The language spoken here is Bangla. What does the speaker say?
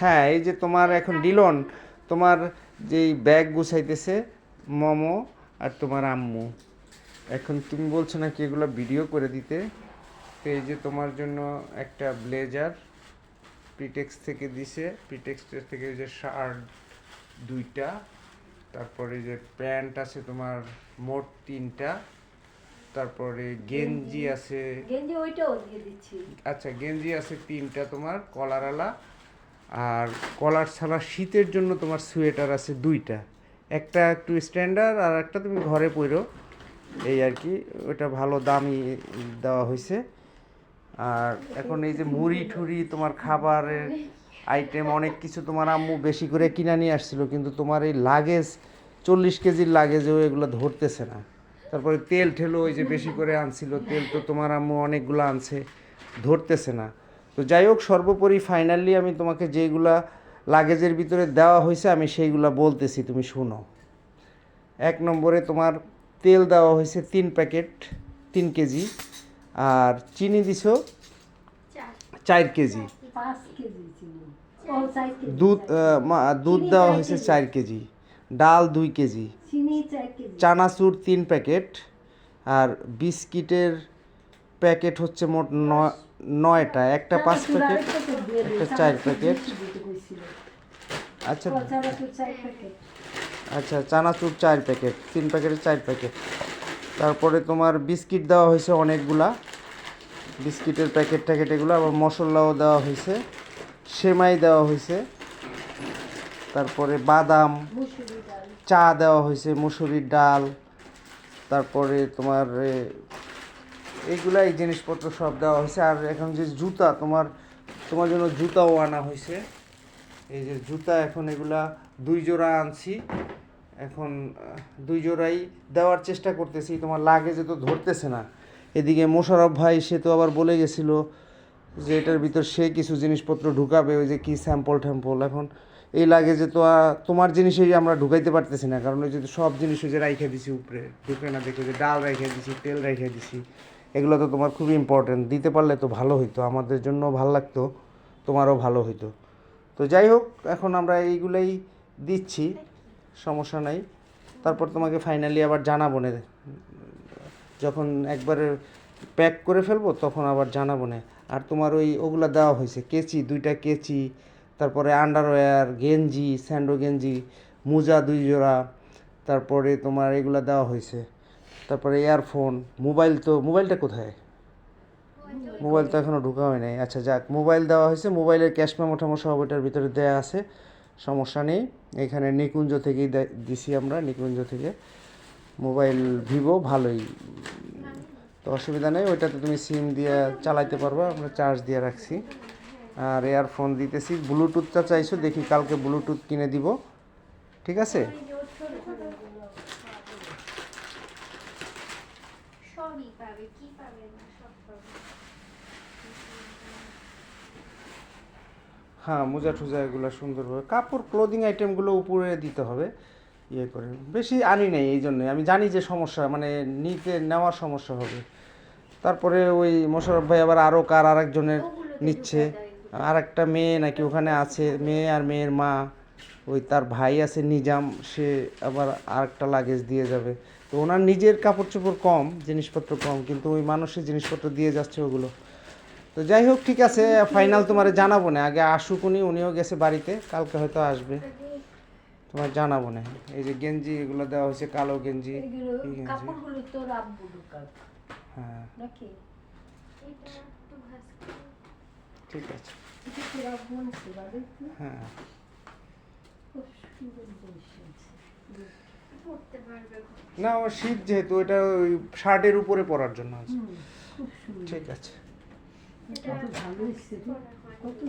হ্যাঁ এই যে তোমার এখন ডিলন তোমার যেই ব্যাগ গুছাইতেছে মমো আর তোমার আম্মু। এখন তুমি বলছো নাকি এগুলো ভিডিও করে দিতে? তো এই যে তোমার জন্য একটা ব্লেজার প্রিটেক্স থেকে দিছে। প্রিটেক্সের থেকে যে শার্ট দুইটা তারপরে যে প্যান্ট আছে তোমার মোট তিনটা তারপরে গেঞ্জি আছে গেঞ্জি ওইটাও দিয়ে দিচ্ছি। আচ্ছা গেঞ্জি আছে তিনটা তোমার কলারওয়ালা আর কলার ছাড়া শীতের জন্য তোমার সোয়েটার আছে দুইটা। একটা একটু স্ট্যান্ডার্ড আর একটা তুমি ঘরে পরো এই আর কি ওটা ভালো দামি দেওয়া হয়েছে আর এখন এই যে মুড়ি ঠুড়ি, তোমার খাবারের আইটেম অনেক কিছু তোমার আম্মু বেশি করে কিনে নিয়ে আসছিল, কিন্তু তোমার এই লাগেজ, চল্লিশ কেজির লাগেজেও এগুলো ধরতেছে না। তারপরে তেল ঠেলো ওই যে বেশি করে আনছিল, তেল তো তোমার আম্মু অনেকগুলো আনছে, ধরতেছে না। তো যাই হোক সর্বোপরি ফাইনালি আমি তোমাকে যেগুলা লাগেজের ভিতরে দেওয়া হয়েছে আমি সেইগুলা বলতেছি তুমি শুনো। এক নম্বরে তোমার তেল দেওয়া হয়েছে তিন প্যাকেট তিন কেজি। আর চিনি দিছো? চার কেজি। দুধ মা- দুধ দেওয়া হয়েছে চার কেজি। ডাল দুই কেজি। চানাচুর তিন প্যাকেট। আর বিস্কিটের প্যাকেট হচ্ছে মোট নয় নয়টা। একটা পাঁচ প্যাকেট একটা চার প্যাকেট। বেশি আচ্ছা। চার প্যাকেট আচ্ছা চানাচুর চার প্যাকেট তিন প্যাকেটের চার প্যাকেট। তারপরে তোমার বিস্কিট দেওয়া হয়েছে অনেকগুলা। বিস্কিটের প্যাকেট ট্যাকেট এগুলো আবার মশলাও দেওয়া হয়েছে। সেমাই দেওয়া হয়েছে। তারপরে বাদাম। চা দেওয়া হয়েছে মুসুরির ডাল। তারপরে তোমার এইগুলা এই জিনিসপত্র সব দেওয়া হয়েছে। আর এখন যে জুতা তোমার তোমার জন্য জুতাও আনা হয়েছে। এই যে জুতা এখন এগুলা দুই জোড়া আনছি। এখন দুই জোড়াই দেওয়ার চেষ্টা করতেছি। তোমার লাগেজে তো ধরতেছে না। এদিকে মোশারফ ভাই সে তো আবার বলে গেছিল যে এটার ভিতর সে কিছু জিনিসপত্র ঢুকাবে ওই যে কি স্যাম্পল ট্যাম্পল এখন এই লাগেজে তো আহ, তোমার জিনিসই আমরা ঢুকাইতে পারতেছি না। কারণ ওই যে সব জিনিস ওই যে রাইখে দিছি উপরে। ঢুকে না দেখে যে ডাল রাইখে দিছি তেল রাইখে দিছি। এগুলো তো তোমার খুবই ইম্পর্টেন্ট দিতে পারলে তো ভালো হইতো, আমাদের জন্য ভালো লাগতো, তোমারও ভালো হইতো। তো যাই হোক, এখন আমরা এইগুলাই দিচ্ছি, সমস্যা নাই। তারপর তোমাকে ফাইনালি আবার জানাব না। যখন একবারে প্যাক করে ফেলব, তখন আবার জানাব না। আর তোমার ওই ওগুলা দেওয়া হয়েছে, কেচি, দুইটা কেচি, তারপরে আন্ডারওয়্যার গেঞ্জি স্যান্ডো গেঞ্জি, মোজা, দুই জোড়া, তারপরে তোমার এগুলা দেওয়া হয়েছে। তারপরে ইয়ারফোন মোবাইল তো মোবাইলটা কোথায়? মোবাইল তো এখনও ঢোকা হয় নাই। আচ্ছা যাক মোবাইল দেওয়া হয়েছে। মোবাইলের ক্যাশ মেমো টেমো সব ওটার ভিতরে দেওয়া আছে। সমস্যা নেই। এখানে নিকুঞ্জ থেকেই দিছি আমরা, নিকুঞ্জ থেকে। মোবাইল ভিভো ভালোই। তো অসুবিধা নেই, ওইটাতে তুমি সিম দিয়ে চালাইতে পারবা। আমরা চার্জ দিয়ে রাখছি। আর এয়ারফোন দিতেছি। ব্লুটুথটা চাইছো, দেখি কালকে ব্লুটুথ কিনে দিব। ঠিক আছে? সবই পাবে কি পাবে না সব পাবে হ্যাঁ মোজা টুজা এগুলো সুন্দরভাবে। কাপড় ক্লোদিং আইটেমগুলো উপরে দিতে হবে। ইয়ে করে। বেশি আনি নাই এই জন্যই আমি জানি যে সমস্যা মানে নিতে নেওয়ার সমস্যা হবে। তারপরে ওই মোশারফ ভাই আবার আরও কার আরেকজনের নিচ্ছে। আর একটা মেয়ে নাকি ওখানে আছে মেয়ে আর মেয়ের মা। ওই তার ভাই আছে নিজাম সে আবার আরেকটা লাগেজ দিয়ে যাবে। তো ওনার নিজের কাপড় চোপড় কম জিনিসপত্র কম কিন্তু ওই মানুষের জিনিসপত্র দিয়ে যাচ্ছে ওগুলো। তো যাই হোক ঠিক আছে ফাইনাল তোমারে জানাব না। আগে আসুক উনি উনিও গেছে বাড়িতে কালকে হয়তো আসবে। তোমার জানাব না। এই যে গেঞ্জি এগুলো দেওয়া হয়েছে কালো গেঞ্জি হ্যাঁ। ঠিক আছে? হ্যাঁ খুব সুন্দর জিনিস আছে। পড়তে পারবে না আমার শীত যেহেতু এটা ওই শার্টের উপরে পরার জন্য আছে। ঠিক আছে। কত ভালো। কত